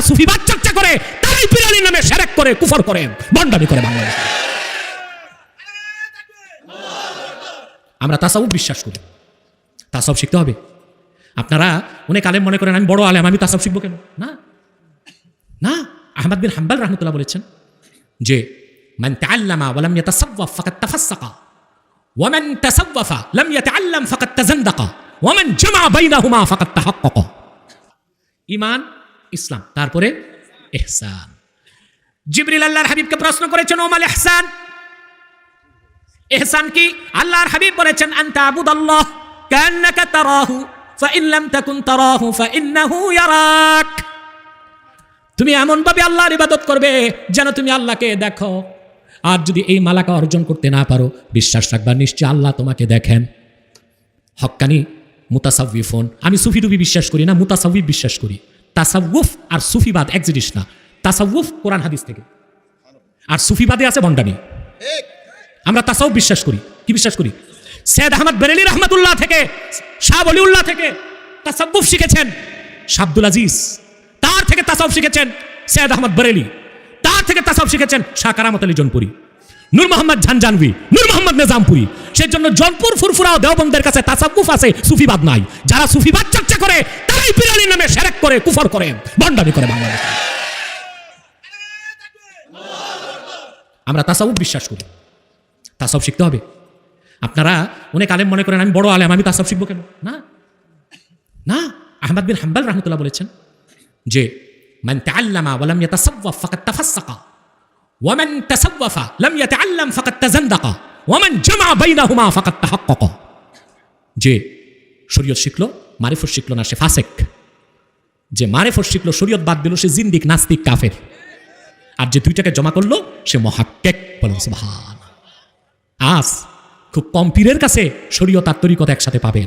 সুফিবাদ চর্চা করে তারাই পিরানির নামে সেরেক করে, কুফর করে, বন্ডামি করে বাংলাদেশ। আমরা তাসাউফ বিশ্বাস করি। তাসাউফ শিখতে হবে। আপনারা অনেক আলেম মনে করেন, আমি বড় আলেম, আমি তাসাউফ শিখব কেন? না। না। আহমদ বিন হাম্বাল রহমতুল্লাহ বলেছেন যে, মান তাআল্লামা ওয়া ইয়াতাসাওয়াফ ফাকাদ তাফাসসাকা, ওয়া মান তাসাওয়াফা লাম ইয়াতাআল্লাম ফাকাদ তাজান্দাকা ওয়া মান জামা বাইনাহুমা ফাকাদ তাহাক্কাকা। ঈমান ইসলাম, তারপরে ইহসান জিবরিল আল্লাহর হাবিবকে প্রশ্ন করেছেন ওমাল ইহসান ইহসান কি? আল্লাহর হাবিব বলেছেন, আনতা আবুদাল্লাহ, কান্নাকা তারাহু লাম তাকুন তারাহু, ফাইন্নাহু ইয়ারাক। তুমি এমন ভাবে আল্লাহর ইবাদত করবে যেন তুমি আল্লাহকে দেখো। আর যদি এই মালাকা অর্জন করতে না পারো, বিশ্বাস রাখবা, নিশ্চয় আল্লাহ তোমাকে দেখেন। হক্কানি মুতাসাউফোন আমি সুফি টুফি বিশ্বাস করি না মুতাসাউফ বিশ্বাস করি। তাসাউফ আর সুফিবাদ এক জিনিস না। তাসাউফ কোরআন হাদিস থেকে। আর সুফিবাদে আছে ভণ্ডামি। আমরা তাসাউফ বিশ্বাস করি। কি বিশ্বাস করি? সৈয়দ আহমদ বেরেলি রহমতুল্লাহ থেকে, শাহ অলিউল্লাহ থেকে তাসাউফ শিখেছেন। শাব্দুল আজিজ, তার থেকে তাসাউফ শিখেছেন সৈয়দ আহমদ বেরেলি। তার থেকে তাসাউফ শিখেছেন শাহ কারামত আলী জনপুরি। নূর মোহাম্মদ ঝানজানভি নূর মোহাম্মদ নিজামপুরি। সেই জন্য জনপুর ফুরফুরা দেওবন্দের কাছে তাসাউফ আছে, সুফিবাদ নাই। যারা সুফিবাদ চর্চা করে তারাই পিরানির নামে সেরেক করে, কুফর করে, ভণ্ডামি করে বাংলাদেশ। আমরা তাসাউফ বিশ্বাস করি। তাসাউফ শিখতে হবে। আপনারা অনেক আলেম মনে করেন, আমি বড় আলেম, আমি তাসাউফ শিখব কেন? না। না। আহমদ বিন হাম্বাল রহমতুল্লাহ বলেছেন যে, মান তাআল্লামা ওয়া লাম ইয়াতাসাওয়াফ ফাকাদ তাফাসসাকা, ওয়া মান তাসাওয়াফা লাম ইয়াতাআল্লাম ফাকাদ তাজান্দাকা ওয়া মান জামা বাইনাহুমা ফাকাদ তাহাক্কাকা। যে, শরীয়ত শিখলো মারিফত শিখলো না, সে ফাসেক। যে মারিফত শিখলো, শরীয়ত বাদ দিল, সে জিন্দিক, নাস্তিক, কাফের। আর যে দুইটাকে জমা করল, সে মহাক্কেক বলেন সুবহান আজ খুব কম পীরের কাছে শরীয়ত আর তরিকত একসাথে পাবেন।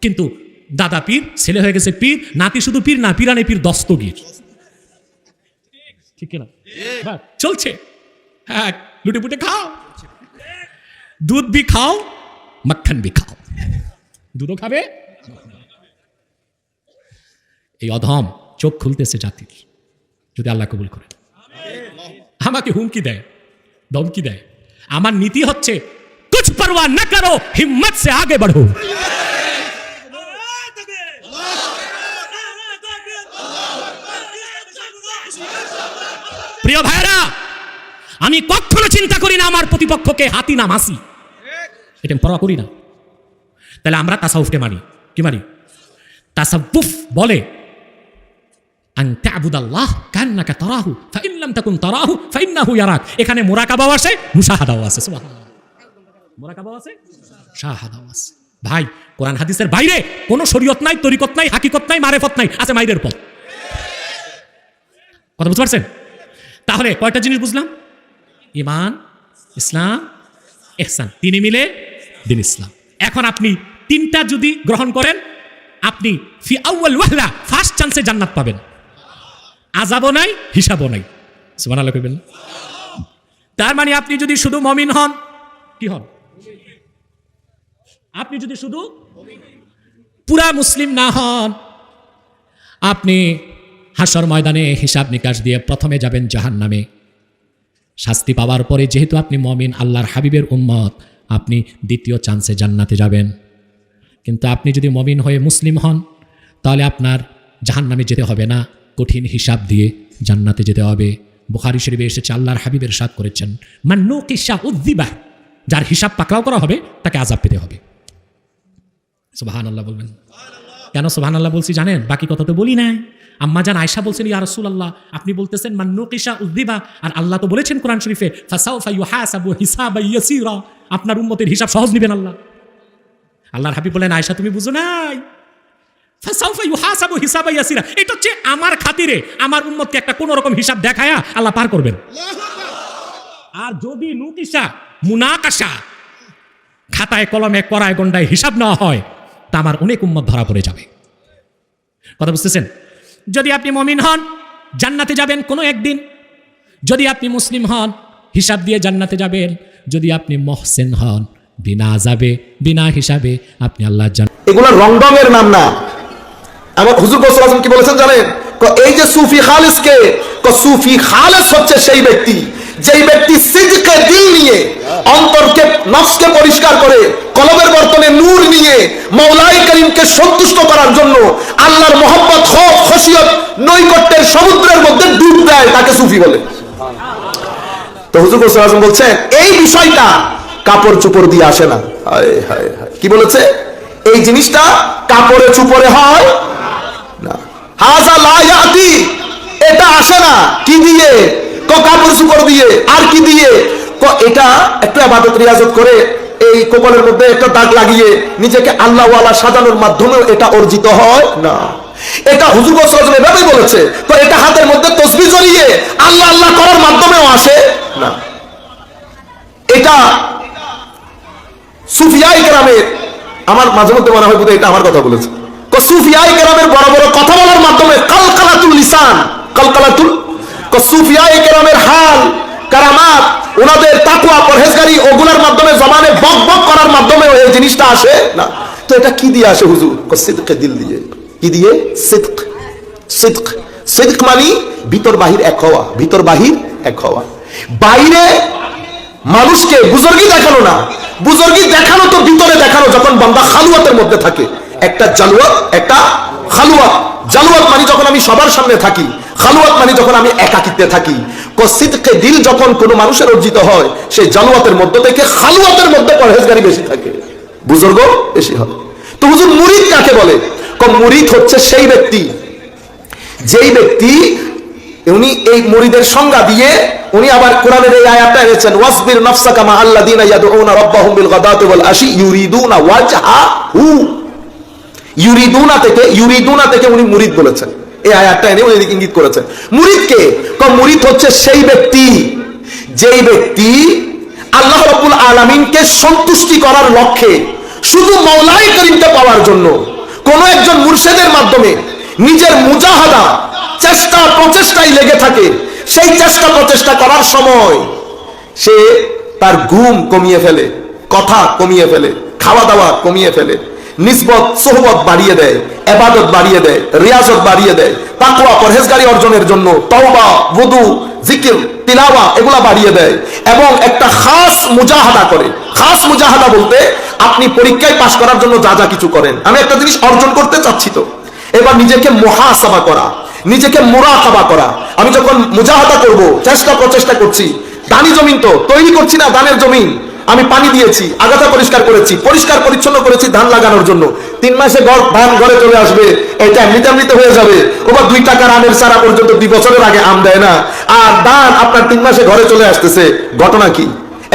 কিন্তু দাদা পীর, ছেলে হয়ে গেছে পীর, নাতি শুধু পীর না, পীরানে পীর দস্তগীর। ঠিক না চলছে। হ্যাঁ লুটে পুটে খাও। দুধ বি খাও, মাখন বি খাও। দুধও খাবে? এই অধম চোখ খুলতেছে জাতির। যদি আল্লাহ কবুল করে আমাকে হুমকি দেয় ধমকি দেয়। আমার নীতি হচ্ছে কুছ পরোয়া না করো হিম্মত সে আগে बढ़ो প্রিয় ভাইরা আমি কখনো চিন্তা করি না আমার প্রতিপক্ষকে হাতি না মাসি। এটা আমি পরোয়া করি না। তাহলে আমরা তাসাউফকে মানি। কি মানি? তাসাউফ বলে আন তা'বুদাল্লাহ কান্নাকা তারাহু, ফাইন লাম তাকুন তারাহু, ফাইন্নাহু ইয়ারাক। এখানে মুরাকাবাও আছে, মুশাহাদাও আছে, সুবহানাল্লাহ। আছে, শাহাদাও আছে। ভাই, কোরআন হাদিসের বাইরে কোনো শরীয়ত নাই, তরিকত নাই, হাকিকত নাই, মারেফত নাই, আছে মাইরের পথ। কথা বুঝতে পারছেন? তাহলে কয়টা জিনিস বুঝলাম? ইমান ইসলাম এহসান তিনি মিলে দিন ইসলাম। এখন আপনি তিনটা যদি গ্রহণ করেন, আপনি ফি আউয়াল ওয়াহলা ফার্স্ট চান্সে জান্নাত পাবেন। আজাবও নাই, হিসাবও নাই। তার মানে আপনি যদি শুধু মমিন হন, কি হন? আপনি যদি শুধু পুরা মুসলিম না হন, আপনি হাসর ময়দানে হিসাব নিকাশ দিয়ে প্রথমে যাবেন জাহান নামে শাস্তি পাওয়ার পরে যেহেতু আপনি মমিন, আল্লাহর হাবিবের উম্মত, আপনি দ্বিতীয় চান্সে জান্নাতে যাবেন। কিন্তু আপনি যদি মমিন হয়ে মুসলিম হন, তাহলে আপনার জাহান নামে যেতে হবে না। কঠিন হিসাব দিয়ে জান্নাতে যেতে হবে। বুখারি শরীফে এসেছে আল্লাহর হাবিবের সাথ করেছেন মান্নু কিসা উদ্দিবা যার হিসাব পাকড়াও করা হবে, তাকে আজাব পেতে হবে। সুবাহান আল্লাহ বলবেন। কেন সুবাহান আল্লাহ বলছি জানেন? বাকি কথা তো বলি নাই। আম্মা জান আয়সা বলছেন, ইয়া রসুল আল্লাহ আপনি বলতেছেন মান্নু কিসা উদ্দিবা আর আল্লাহ তো বলেছেন কোরআন শরীফে আপনার উম্মতের হিসাব সহজ নেবেন আল্লাহ। আল্লাহর হাবিব বলেন আয়সা তুমি বুঝো নাই ফাসাউফা ইউহাসাবু হিসাবা ইয়াসিরা এটা হচ্ছে আমার খাতিরে, আমার উম্মতকে একটা কোনো রকম হিসাব দেখায়া আল্লাহ পার করবেন। আর যদি নুকিসা মুনাকাশা খাতায় কলমে, করায় গন্ডায় হিসাব নেওয়া হয়, তা আমার অনেক উম্মত ধরা পড়ে যাবে। কথা বুঝতেছেন? যদি আপনি মমিন হন, জান্নাতে যাবেন কোনো একদিন। যদি আপনি মুসলিম হন, হিসাব দিয়ে জান্নাতে যাবেন। যদি আপনি মহসেন হন, বিনা যাবে বিনা হিসাবে আপনি আল্লাহ জান এগুলো রংডং এর নাম না। আমার হুজুর গোসল কি বলেছেন জানেন? এই যে সুফি খালেসকে, ক- সুফি খালেস হচ্ছে সেই ব্যক্তি, যেই ব্যক্তি সিজকে দিল নিয়ে, অন্তরকে, নফসকে পরিষ্কার করে কলবের বর্তনে নূর নিয়ে, মৌলাই করিমকে সন্তুষ্ট করার জন্য আল্লাহর মোহাম্মত খোফ খসিয়ত, নৈকট্যের সমুদ্রের মধ্যে ডুব দেয় তাকে সুফি বলে। তো হুজুর গোসল বলছেন এই বিষয়টা কাপড় চুপড় দিয়ে আসে না। কি বলেছে? এই জিনিসটা কাপড়ে চুপড়ে হয় এটা আসে না। কি দিয়ে? ক কাপড় চুপড় দিয়ে। আর কি দিয়ে? এটা একটু আবাদত রিয়াজত করে, এই কপালের মধ্যে একটা দাগ লাগিয়ে নিজেকে আল্লাহওয়ালা সাজানোর মাধ্যমেও এটা অর্জিত হয় না। এটা হুজুর গোসল এভাবেই বলেছে তো এটা হাতের মধ্যে তসবি জড়িয়ে আল্লাহ আল্লাহ করার মাধ্যমেও আসে না। এটা সুফিয়াই গ্রামের আমার মাঝে মধ্যে মনে হয় বোধহয় এটা আমার কথা বলেছে। তো সুফিয়াই গ্রামের বড় বড় কথা মাধ্যমে কলকালাতুল লিসান, কলকালাতুল তো সুফিয়াই গ্রামের হাল, কারামাত ওনাদের তাকুয়া পরহেজগারি ওগুলার মাধ্যমে জমানে বক বক করার মাধ্যমে কি দিয়ে সিদকে এক হওয়া। এক হওয়া। বাইরে মানুষকে বুজুর্গি দেখানো না। বুজুর্গি দেখানো তো ভিতরে দেখানো, যখন বান্দা খালুয়াতের মধ্যে থাকে। একটা জালুয়াত, একটা খালুয়াত। জালুয়াত মানে যখন আমি সবার সামনে থাকি, খালুয়াত মানে যখন আমি একাকিত্বে থাকি। কসিদকে দিল যখন কোনো মানুষের অর্জিত হয়, সেই জালুয়াতের মধ্য থেকে খালুয়াতের মধ্যে পরহেজগারি বেশি থাকে। বুজুর্গ, বেশি হয়। তো হুজুর মুরিদ কাকে বলে? মুরিদ হচ্ছে সেই ব্যক্তি, যেই ব্যক্তি উনি এই মুরিদের সংজ্ঞা দিয়ে উনি আবার কোরআনের এই আয়াতটা এনেছেন, ওয়াসবির নাফসাকা মা আল্লাযিনা ইয়াদউনা রাব্বাহুম বিল গাদাতি ওয়াল আশি ইউরিদুনা ওয়াজহু ইউরিদুনা থেকে ইউরিদুনা থেকে উনি মুরিদ বলেছেন। এই আয়াতটা এনে উনি ইঙ্গিত করেছেন। মুরিদ মুরিদ হচ্ছে সেই ব্যক্তি, যেই ব্যক্তি আল্লাহ রাব্বুল আলামিনকে সন্তুষ্টি করার লক্ষ্যে শুধু মৌলাই করিমকে পাওয়ার জন্য কোন একজন মুর্শেদের মাধ্যমে নিজের মুজাহাদা চেষ্টা, প্রচেষ্টায় লেগে থাকে, সেই চেষ্টা, প্রচেষ্টা করার সময় সে তার ঘুম কমিয়ে ফেলে, কথা কমিয়ে ফেলে, খাওয়া দাওয়া কমিয়ে ফেলে। নিসবত, সোহবত বাড়িয়ে দেয়, এবাদত বাড়িয়ে দেয়, রিয়াজত বাড়িয়ে দেয় তাকুয়া পরহেজগারি অর্জনের জন্য তওবা wudu জিকির তিলাওয়া এগুলা বাড়িয়ে দেয় এবং একটা খাস মুজাহাদা করে। খাস মুজাহাদা বলতে আপনি পরীক্ষায় পাশ করার জন্য যা যা কিছু করেন। আমি একটা জিনিস অর্জন করতে চাচ্ছি তো। এবার নিজেকে মহাসাবা করা, নিজেকে মোরাকাবা করা। আমি যখন মুজাহাদা করব, চেষ্টা প্রচেষ্টা করছি। দানি জমিন তো, তৈরি করছি না দানের জমিন। আমি পানি দিয়েছি আগাছা পরিষ্কার করেছি পরিষ্কার পরিচ্ছন্ন করেছি ধান লাগানোর জন্য। তিন মাসে ধান ঘরে চলে আসবে এটা এমনিতে এমনিতে হয়ে যাবে। ওবার দুই টাকার আমের সারা পর্যন্ত দুই বছরের আগে আম দেয় না। আর ধান আপনার তিন মাসে ঘরে চলে আসতেছে ঘটনা কি?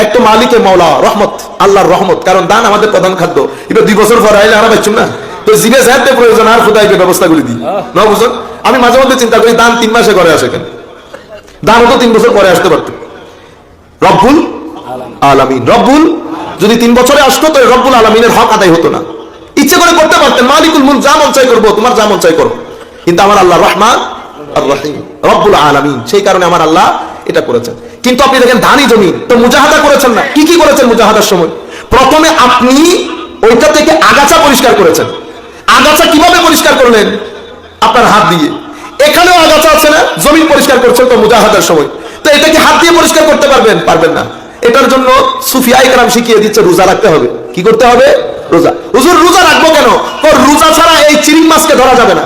একটা মালিকে মাওলা রহমত আল্লাহর রহমত কারণ দান আমাদের প্রধান খাদ্য। এবার দুই বছর পর আইলে আমরা পাচ্ছি না। তো জিভে যাতে প্রয়োজন আর খুদাইবে ব্যবস্থাগুলি দিই। না বুঝুন আমি মাঝে মধ্যে চিন্তা করি দান তিন মাসে ঘরে আসে কেন? দান তো তিন বছর পরে আসতে পারতো। রব্বুল আলামিন। রব্বুল, যদি তিন বছরে আসতো তো রব্বুল আলামিনের হক আদায় হতো না। ইচ্ছে করে করতে পারতেন, মালিকুল মুল যা চাই করব, তোমার যা চাই করো। কিন্তু আমার আল্লাহ রহমান রব্বুল সেই কারণে আমার আল্লাহ এটা করেছেন। কিন্তু আপনি দেখেন, ধানি জমি, তো মুজাহাদা করেছেন না। কি কি করেছেন মুজাহাদার সময়? প্রথমে আপনি ওইটা থেকে আগাছা পরিষ্কার করেছেন। আগাছা কীভাবে পরিষ্কার করলেন? আপনার হাত দিয়ে। এখানেও আগাছা আছে না? জমিন পরিষ্কার করছেন তো মুজাহাদার সময়। তো এটা কি হাত দিয়ে পরিষ্কার করতে পারবেন? পারবেন না। এটার জন্য সুফিয়াই কালাম শিখিয়ে দিচ্ছে, রোজা রাখতে হবে। কি করতে হবে? রোজা। হুজুর, রোজা রাখব কেন? রোজা ছাড়া এই চিরিং মাছকে ধরা যাবে না।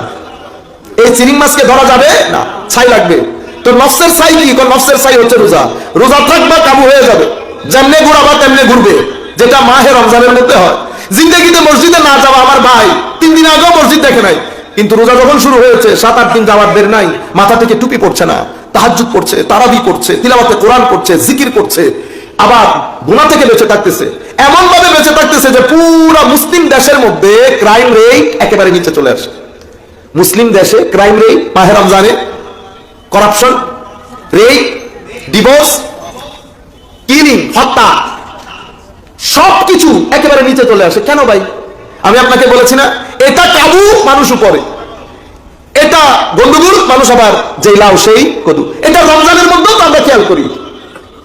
এই চিরিং মাছকে ধরা যাবে না। ছাই লাগবে। তো নফসের ছাই কি? নফসের ছাই হচ্ছে রোজা। রোজা থাকবা কাবু হয়ে যাবে। যেমনে ঘুরাবা, তেমনে ঘুরবে। যেটা মাহে রমজানের মধ্যে হয়। জিন্দগিতে মসজিদে না যাওয়া আমার ভাই। তিন দিন আগেও মসজিদ দেখে নাই। কিন্তু রোজা যখন শুরু হয়েছে, সাত, আট দিন যাওয়ার বের নাই। মাথা থেকে টুপি পড়ছে না। তাহাজুদ পড়ছে, তারাবি করছে তিলাবাতে কোরআন করছে জিকির করছে আবার গুণা থেকে বেঁচে থাকতেছে। এমন ভাবে বেঁচে থাকতেছে যে পুরা মুসলিম দেশের মধ্যে ক্রাইম রেট একেবারে নিচে চলে আসে। মুসলিম দেশে ক্রাইম রেট মাহের রমজানে করাপশন রেট ডিভোর্স কিলিং হত্যা, সবকিছু একেবারে নিচে চলে আসে। কেন ভাই? আমি আপনাকে বলেছি না, এটা কাবু মানুষ উপরে। এটা গন্ডগোল মানুষ আবার যেই লাউ, সেই কদু। এটা রমজানের মধ্যেও আমরা খেয়াল করি।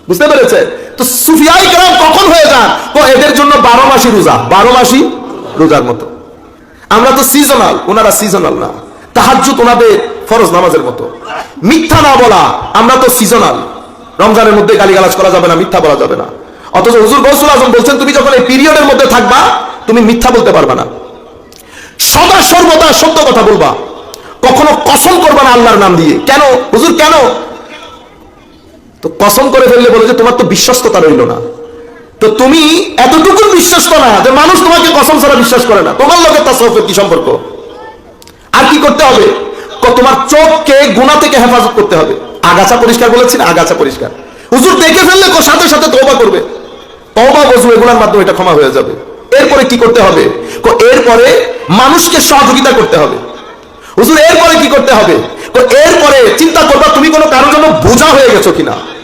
বুঝতে পেরেছে তো সুফিয়াই কেরাম কখন হয়ে যান? তো এদের জন্য বারো মাসি রোজা। বারো মাসি রোজার মতো। আমরা তো সিজনাল ওনারা সিজনাল না। তাহাজুত ওনাদের ফরজ নামাজের মতো। মিথ্যা না বলা, আমরা তো সিজনাল রমজানের মধ্যে গালিগালাজ করা যাবে না, মিথ্যা বলা যাবে না। অথচ হুজুর গৌসুল আজম বলছেন, তুমি যখন এই পিরিয়ডের মধ্যে থাকবা, তুমি মিথ্যা বলতে পারবে না। সদা সর্বদা সত্য কথা বলবা। কখনো কসম করবা না আল্লাহর নাম দিয়ে। কেন? হুজুর, কেন? তো কসম করে ফেললে বলে যে তোমার তো বিশ্বস্ততা রইল না। তো তুমি এতটুকু বিশ্বস্ত না যে মানুষ তোমাকে কসম ছাড়া বিশ্বাস করে না। তোমার লোকের তাসফের কি সম্পর্ক? আর কি করতে হবে? তোমার চোখকে গুণা থেকে হেফাজত করতে হবে। আগাছা পরিষ্কার বলেছি না আগাছা পরিষ্কার। হুজুর দেখে ফেললে সাথে সাথে তওবা করবে। তওবা বজু এগুলোর মাধ্যমে এটা ক্ষমা হয়ে যাবে। এরপরে কি করতে হবে? এরপরে মানুষকে সহযোগিতা করতে হবে। হুজুর, এরপরে কি করতে হবে? এরপরে চিন্তা করবা তুমি কোনো কারোর জন্য বোঝা হয়ে গেছো কিনা?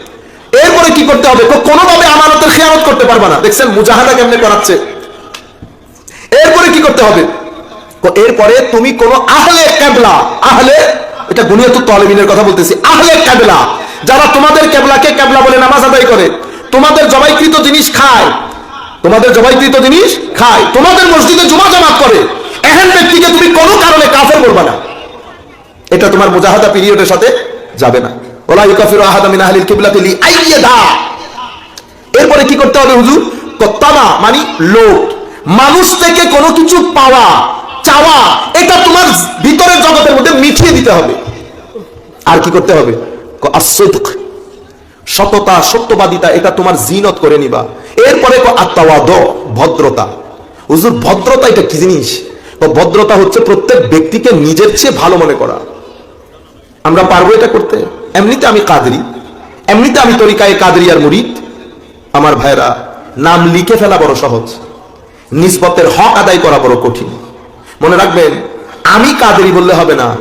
এরপরে কি করতে হবে? কোনোভাবে আমানতের খেয়ানত করতে পারবা না। দেখছেন, মুজাহাদা কেমনে করাচ্ছে? এরপরে কি করতে হবে? এরপরে তুমি কোন আহলে কেবলা আহলে, এটা গুনিয়ত তলেমিনের কথা বলতেছি, আহলে কেবলা যারা তোমাদের কেবলাকে কেবলা বলে নামাজ আদায় করে, তোমাদের জবাইকৃত জিনিস খায়। তোমাদের জবাইকৃত জিনিস খায়। তোমাদের মসজিদে জমা জামাত করে। এহেন ব্যক্তিকে তুমি কোনো কারণে কাফের বলবা না। এটা তোমার মুজাহাদা পিরিয়ডের সাথে যাবে না। এরপরে কি করতে হবে হুজুর? কত্তামা মানে লোক মানুষ থেকে কোনো কিছু পাওয়া, চাওয়া, এটা তোমার ভিতরের জগতের মধ্যে মিঠিয়ে দিতে হবে। আর কি করতে হবে? সততা, সত্যবাদিতা, এটা তোমার জিনত করে নিবা। এরপরে ভদ্রতা। হুজুর, ভদ্রতা এটা কি জিনিস? ভদ্রতা হচ্ছে প্রত্যেক ব্যক্তিকে নিজের চেয়ে ভালো মনে করা। আমরা পারব এটা করতে? এমনিতে আমি কাদরি, এমনিতে আমি তরিকায় কাদরিয়ার মুরিদ। আমার ভাইরা নাম লিখে ফেলা বড় সহজ। নিসবতের হক আদায় করা বড় কঠিন। মনে রাখবেন, আমি কাদেরি বললে হবে না।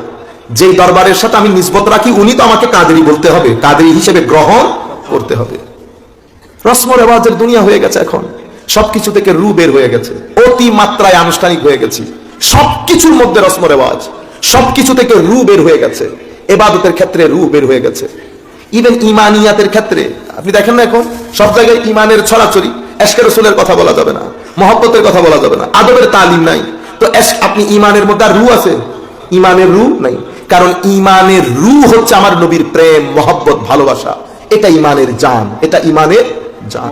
যেই দরবারের সাথে আমি নিসবত রাখি, উনি তো আমাকে কাদেরি বলতে হবে। কাদেরি হিসেবে গ্রহণ করতে হবে। রসম রেওয়াজের দুনিয়া হয়ে গেছে এখন। সবকিছু থেকে রু বের হয়ে গেছে। অতি মাত্রায় আনুষ্ঠানিক হয়ে গেছি। সবকিছুর মধ্যে রসম রেওয়াজ। সবকিছু থেকে রু বের হয়ে গেছে। এবাদতের ক্ষেত্রে রু বের হয়ে গেছে। ইভেন ইমানিয়াতের ক্ষেত্রে, আপনি দেখেন না এখন, সব জায়গায় ইমানের ছড়াছড়ি। এশকে রসুলের কথা বলা যাবে না, মহব্বতের কথা বলা যাবে না, আদবের তালিম নাই। তো আপনি ইমানের মধ্যে আর রু আছে? ইমানের রু নাই। কারণ ইমানের রু হচ্ছে আমার নবীর প্রেম, মহব্বত, ভালোবাসা। এটা ইমানের জান, এটা ইমানের জান।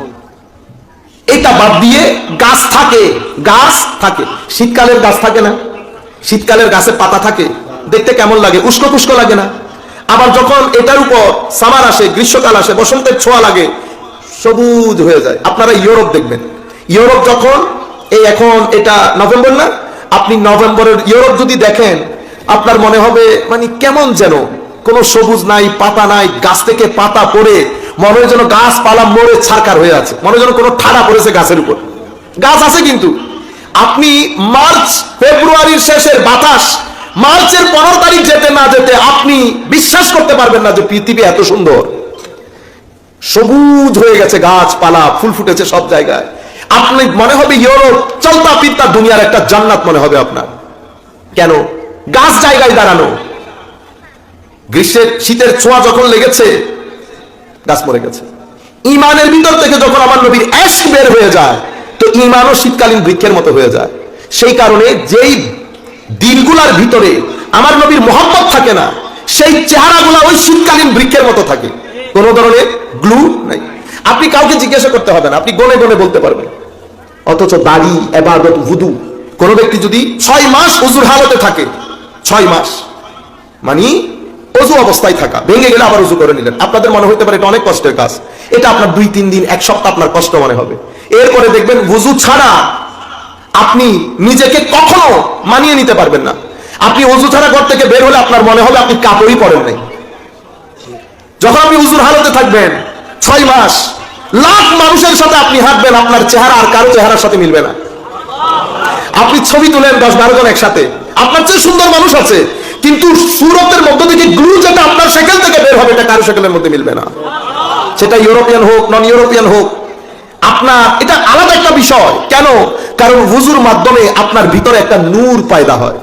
এটা বাদ দিয়ে গাছ থাকে গাছ থাকে। শীতকালের গাছ থাকে না? শীতকালের গাছে পাতা থাকে? দেখতে কেমন লাগে? উস্কো পুস্কো লাগে না? আবার যখন এটার উপর সামার আসে, গ্রীষ্মকাল আসে, বসন্তের ছোঁয়া লাগে, সবুজ হয়ে যায়। আপনারা ইউরোপ দেখবেন। ইউরোপ যখন, এই এখন এটা নভেম্বর না? আপনি নভেম্বরের ইউরোপ যদি দেখেন, আপনার মনে হবে মানে কেমন যেন? কোনো সবুজ নাই, পাতা নাই, গাছ থেকে পাতা পড়ে, মনে হয় যেন গাছপালা মরে ছারকার হয়ে আছে। মনে হয় যেন কোনো ঠাড়া পড়েছে গাছের উপর। গাছ আছে কিন্তু। আপনি মার্চ, ফেব্রুয়ারির শেষের বাতাস মার্চের পনেরো তারিখ যেতে না যেতে আপনি বিশ্বাস করতে পারবেন না যে পৃথিবী এত সুন্দর। সবুজ হয়ে গেছে গাছপালা, ফুল ফুটেছে সব জায়গায়। আপনি, মনে হবে ইউরোপ, চলতা পিত্তা দুনিয়ার একটা জান্নাত মনে হবে আপনার। কেন? গাছ জায়গায় দাঁড়ানো। গ্রীষ্মের শীতের ছোঁয়া যখন লেগেছে, গাছ মরে গেছে। ইমানের ভিতর থেকে যখন আমার নবীর অ্যাশ বের হয়ে যায়, তো ইমানও শীতকালীন বৃক্ষের মতো হয়ে যায়। সেই কারণে যেই দিনগুলার ভিতরে আমার নবীর মহব্বত থাকে না, সেই চেহারাগুলা ওই শীতকালীন বৃক্ষের মতো থাকে। কোন ধরনের গ্লু নাই। আপনি কাউকে জিজ্ঞাসা করতে হবে না, আপনি গনে গনে বলতে পারবেন। অথচ দাড়ি এবাদত ভুদু কোন ব্যক্তি যদি ছয় মাস উজুর হালতে থাকে, ছয় মাস মানে অজু অবস্থায় থাকা, ভেঙে গেলে আবার উজু করে নিলেন। আপনাদের মনে হতে পারে এটা অনেক কষ্টের কাজ। এটা আপনার দুই, তিন দিন, এক সপ্তাহ আপনার কষ্ট মনে হবে। এরপরে দেখবেন উজু ছাড়া আপনি নিজেকে কখনো মানিয়ে নিতে পারবেন না। আপনি অজু ছাড়া ঘর থেকে বের হলে আপনার মনে হবে আপনি কাপড়ই পরেন নাই। যখন আপনি উজুর হালতে থাকবেন, ছয় মাস, লাখ মানুষের সাথে আপনি হাঁটবেন, আপনার চেহারা আর কারও চেহারার সাথে মিলবে না। আপনি ছবি তুলেন দশ বারো জন একসাথে। আপনার চেয়ে সুন্দর মানুষ আছে, কিন্তু সুরতের মধ্য থেকে গ্লু যেটা আপনার সেকেল থেকে বের হবে, এটা কারও সেকেলের মধ্যে মিলবে না। সেটা ইউরোপিয়ান হোক নন ইউরোপিয়ান হোক, আপনার, এটা আলাদা একটা বিষয়। কেন? কারণ হুজুর মাধ্যমে আপনার ভিতরে একটা নূর পায়দা হয়।